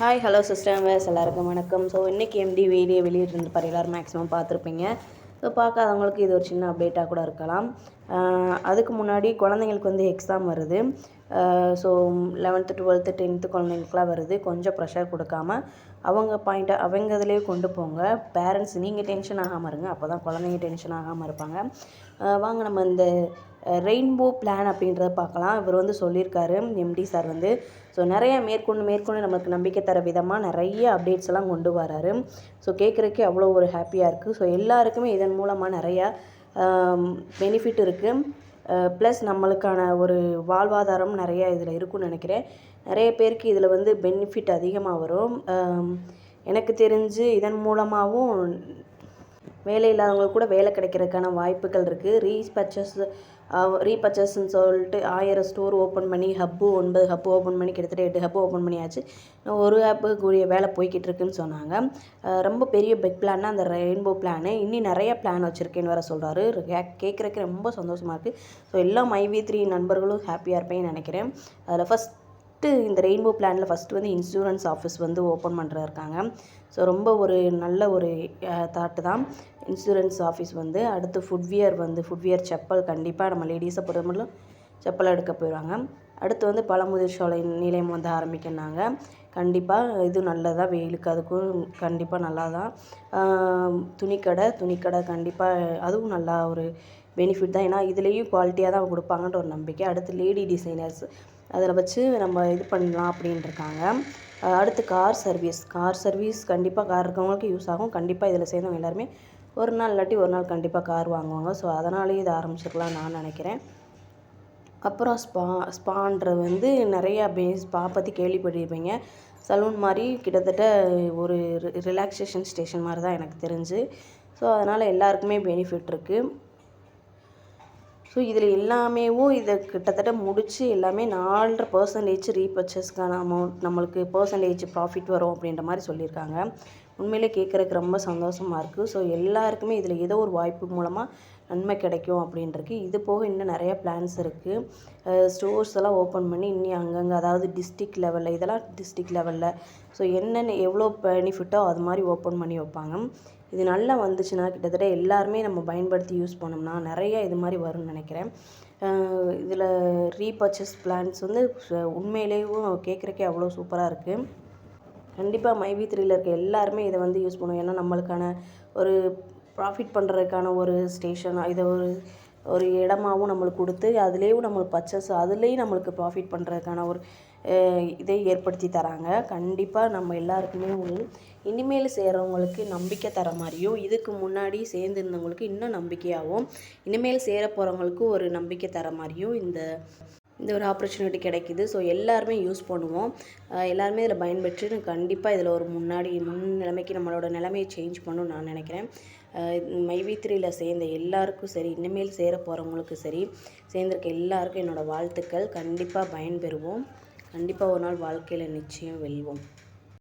Hi hello sisters எல்லாருக்கும் வணக்கம். So இன்றைக்கி எம்டி வீடியோ வெளியிட்டிருந்து பாரு எல்லோரும் மேக்ஸிமம் பார்த்துருப்பீங்க. ஸோ பார்க்காதவங்களுக்கு இது ஒரு சின்ன அப்டேட்டாக கூட இருக்கலாம். அதுக்கு முன்னாடி குழந்தைங்களுக்கு வந்து எக்ஸாம் வருது. ஸோ லெவன்த்து டுவெல்த்து டென்த்து குழந்தைங்களுக்குலாம் வருது. கொஞ்சம் ப்ரெஷர் கொடுக்காம அவங்க பாயிண்ட்டை அவங்க இதிலேயே கொண்டு போங்க. பேரண்ட்ஸ் நீங்கள் டென்ஷன் ஆகாமல் இருங்க. அப்போ தான் குழந்தைங்க டென்ஷன் ஆகாமல் இருப்பாங்க. வாங்க நம்ம இந்த ரெயின்போ பிளான் அப்படின்றத பார்க்கலாம். இவர் வந்து சொல்லியிருக்காரு எம்டி சார் வந்து. ஸோ நிறைய மேற்கொண்டு மேற்கொண்டு நம்மளுக்கு நம்பிக்கை தர விதமாக நிறைய அப்டேட்ஸ் எல்லாம் கொண்டு வராரு. ஸோ கேட்குறக்கே அவ்வளோ ஒரு ஹாப்பியாக இருக்குது ஸோ எல்லாருக்குமே இதன் மூலமாக நிறையா பெனிஃபிட் இருக்குது ப்ளஸ் நம்மளுக்கான ஒரு வாழ்வாதாரம் நிறையா இதில் இருக்குன்னு நினைக்கிறேன். நிறைய பேருக்கு இதில் வந்து பெனிஃபிட் அதிகமாக வரும். எனக்கு தெரிஞ்சு இதன் மூலமாகவும் வேலை இல்லாதவங்களுக்கு கூட வேலை கிடைக்கிறதுக்கான வாய்ப்புகள் இருக்குது ரீபர்ச்சஸ் ரீபர்ச்சஸ்ன்னு சொல்லிட்டு ஆயிரம் ஸ்டோர் ஓப்பன் பண்ணி ஹப்பு ஒன்பது ஹப்பு ஓப்பன் பண்ணி கிட்டத்தட்ட எட்டு ஹப்பு ஓப்பன் பண்ணியாச்சு. ஒரு ஹப்புக்குரிய வேலை போய்கிட்டு இருக்குன்னு சொன்னாங்க. ரொம்ப பெரிய பிக் பிளான்னா அந்த ரெயின்போ பிளானு இன்னும் நிறைய பிளான் வச்சுருக்கேன்னு வேறு சொல்கிறாரு கேட்குறக்கு ரொம்ப சந்தோஷமாக இருக்குது ஸோ எல்லா மைவி த்ரீ நண்பர்களும் ஹாப்பியாக இருப்பேன்னு நினைக்கிறேன். அதில் ஃபஸ்ட் ஃபஸ்ட்டு இந்த ரெயின்போ பிளானில் ஃபஸ்ட்டு வந்து இன்சூரன்ஸ் ஆஃபீஸ் வந்து ஓப்பன் பண்ணுறா இருக்காங்க. ஸோ ரொம்ப ஒரு நல்ல ஒரு தாட்டு தான். இன்சூரன்ஸ் ஆஃபீஸ் வந்து அடுத்து ஃபுட்வியர் வந்து ஃபுட்வியர் செப்பல் கண்டிப்பாக நம்ம லேடிஸை பொறுத்த மட்டும் செப்பல் எடுக்க போயிடுவாங்க அடுத்து வந்து பழமுதிர் சோலை நிலையம் வந்து ஆரம்பிக்கிறாங்க கண்டிப்பாக இது நல்லதாக வெயிலுக்கு அதுக்கும் கண்டிப்பாக நல்லா தான் துணிக்கடை துணிக்கடை கண்டிப்பாக அதுவும் நல்லா ஒரு பெனிஃபிட் தான். ஏன்னா இதுலேயும் குவாலிட்டியாக தான் கொடுப்பாங்கன்ற ஒரு நம்பிக்கை. அடுத்து லேடி டிசைனர்ஸ் அதில் வச்சு நம்ம இது பண்ணலாம் அப்படின்ட்டுருக்காங்க அடுத்து கார் சர்வீஸ் கார் சர்வீஸ் கண்டிப்பாக கார் இருக்கவங்களுக்கு யூஸ் ஆகும். கண்டிப்பாக இதில் சேர்ந்தவங்க எல்லாருமே ஒரு நாள் இல்லாட்டி ஒரு நாள் கண்டிப்பாக கார் வாங்குவாங்க. ஸோ அதனாலேயே இதை ஆரம்பிச்சிருக்கலாம் நான் நினைக்கிறேன். அப்புறம் ஸ்பா ஸ்பான்றது வந்து நிறையா பே ஸ்பா பற்றி கேள்விப்பட்டிருப்பீங்க. சலூன் மாதிரி கிட்டத்தட்ட ஒரு ரிலாக்ஸேஷன் ஸ்டேஷன் மாதிரி தான் எனக்கு தெரிஞ்சு. ஸோ அதனால் எல்லாருக்குமே பெனிஃபிட் இருக்குது ஸோ இதில் எல்லாமேவும் இதை கிட்டத்தட்ட முடித்து எல்லாமே நாலரை பர்சன்டேஜ் ரீபர்ச்சஸ்க்கான அமௌண்ட் நம்மளுக்கு பர்சன்டேஜ் ப்ராஃபிட் வரும் அப்படின்ற மாதிரி சொல்லியிருக்காங்க. உண்மையிலே கேட்குறக்கு ரொம்ப சந்தோஷமாக இருக்குது ஸோ எல்லாருக்குமே இதில் ஏதோ ஒரு வாய்ப்பு மூலமாக நன்மை கிடைக்கும் அப்படின்ருக்கு. இது போக இன்னும் நிறைய பிளான்ஸ் இருக்குது ஸ்டோர்ஸ் எல்லாம் ஓப்பன் பண்ணி இன்னி அங்கங்கே அதாவது டிஸ்ட்ரிக் லெவலில் இதெல்லாம் டிஸ்ட்ரிக் லெவலில் ஸோ என்னென்ன எவ்வளோ பெனிஃபிட்டோ அது மாதிரி ஓப்பன் பண்ணி வைப்பாங்க. இது நல்லா வந்துச்சுன்னா கிட்டத்தட்ட எல்லாருமே நம்ம பயன்படுத்தி யூஸ் பண்ணோம்னா நிறைய இது மாதிரி வரும்னு நினைக்கிறேன். இதில் ரீபர்ச்சேஸ் பிளான்ஸ் வந்து உண்மையிலேயும் கேட்குறக்கே அவ்வளோ சூப்பராக இருக்குது கண்டிப்பாக மைவி த்ரீல இருக்க எல்லாருமே இதை வந்து யூஸ் பண்ணுவோம் ஏன்னா நம்மளுக்கான ஒரு ப்ராஃபிட் பண்ணுறதுக்கான ஒரு ஸ்டேஷன் இதை ஒரு ஒரு இடமாவும் நம்மளுக்கு கொடுத்து அதுலேயும் நம்மளுக்கு பர்ச்சேஸ் அதுலேயும் நம்மளுக்கு ப்ராஃபிட் பண்ணுறதுக்கான ஒரு இதை ஏற்படுத்தி தராங்க. கண்டிப்பாக நம்ம எல்லாருக்குமே ஒரு இனிமேல் செய்கிறவங்களுக்கு நம்பிக்கை தர மாதிரியும் இதுக்கு முன்னாடி சேர்ந்துருந்தவங்களுக்கு இன்னும் நம்பிக்கையாகவும் இனிமேல் சேர போகிறவங்களுக்கு ஒரு நம்பிக்கை தர மாதிரியும் இந்த இந்த ஒரு ஆப்பர்ச்சுனிட்டி கிடைக்குது. ஸோ எல்லாருமே யூஸ் பண்ணுவோம். எல்லாருமே இதில் பயன்பெற்று கண்டிப்பாக இதில் ஒரு முன்னாடி முன் நிலைமைக்கு நம்மளோட நிலைமையை சேஞ்ச் பண்ணணும்னு நான் நினைக்கிறேன். மைவி த்ரீயில் சேர்ந்த எல்லாருக்கும் சரி இனிமேல் சேர போகிறவங்களுக்கும் சரி சேர்ந்திருக்க எல்லாருக்கும் என்னோடய வாழ்த்துக்கள். கண்டிப்பாக பயன்பெறுவோம். கண்டிப்பாக ஒரு நாள் வாழ்க்கையில் நிச்சயம் வெல்வோம்.